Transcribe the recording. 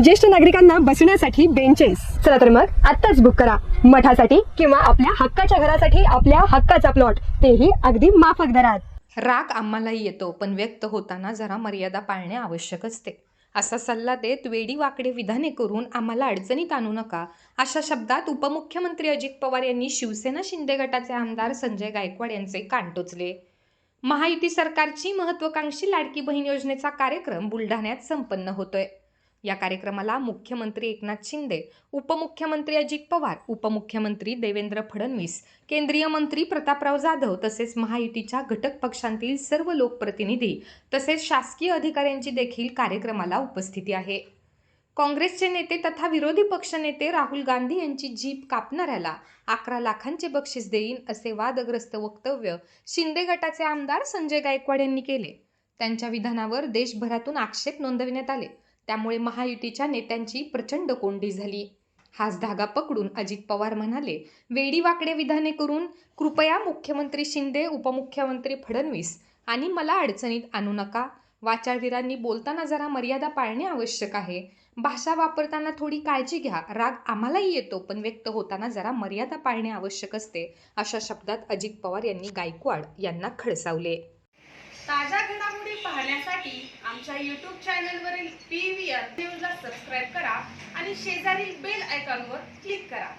ज्येष्ठ नागरिकांना बसण्यासाठी बेंचेस चला तर मग आत्ताच बुक करा. मठासाठी किंवा आपल्या हक्काच्या घरासाठी आपल्या हक्काचा प्लॉट तेही अगदी माफक दरात. राग आम्हालाही येतो पण व्यक्त होताना जरा मर्यादा पाळणे आवश्यक असते. असा सल्ला देत वेडी वाकडे विधाने करून आम्हाला अडचणीत आणू नका अशा शब्दात उपमुख्यमंत्री अजित पवार यांनी शिवसेना शिंदे गटाचे आमदार संजय गायकवाड यांचे कान टोचले. महायुती सरकारची महत्वाकांक्षी लाडकी बहीण योजनेचा कार्यक्रम बुलढाण्यात संपन्न होतोय. या कार्यक्रमाला मुख्यमंत्री एकनाथ शिंदे उपमुख्यमंत्री अजित पवार उपमुख्यमंत्री देवेंद्र फडणवीस केंद्रीय मंत्री प्रतापराव जाधव तसेच महायुतीच्या घटक पक्षांतील सर्व लोकप्रतिनिधी तसेच शासकीय अधिकाऱ्यांची देखील कार्यक्रमाला उपस्थिती आहे. काँग्रेसचे नेते तथा विरोधी पक्षनेते राहुल गांधी यांची जीप कापणाऱ्याला अकरा लाखांचे बक्षीस देईन असे वादग्रस्त वक्तव्य शिंदे गटाचे आमदार संजय गायकवाड यांनी केले. त्यांच्या विधानावर देशभरातून आक्षेप नोंदविण्यात आले. त्यामुळे महायुतीच्या नेत्यांची प्रचंड कोंडी झाली. हाच धागा पकडून अजित पवार म्हणाले वेडी वाकडे विधाने करून कृपया मुख्यमंत्री शिंदे उपमुख्यमंत्री फडणवीस आणि मला अडचणीत आणू नका. वाचाळवीरांनी बोलताना जरा मर्यादा पाळणे आवश्यक आहे. भाषा वापरताना थोडी काळजी घ्या. राग आम्हालाही येतो पण व्यक्त होताना जरा मर्यादा पाळणे आवश्यक असते अशा शब्दात अजित पवार यांनी गायकवाड यांना खडसावले. ताज्या घडामोडी पाहण्यासाठी आमच्या यूट्यूब चॅनलवरील पी व्ही आर न्यूजला सबस्क्राईब करा आणि शेजारील बेल आयकॉनवर क्लिक करा.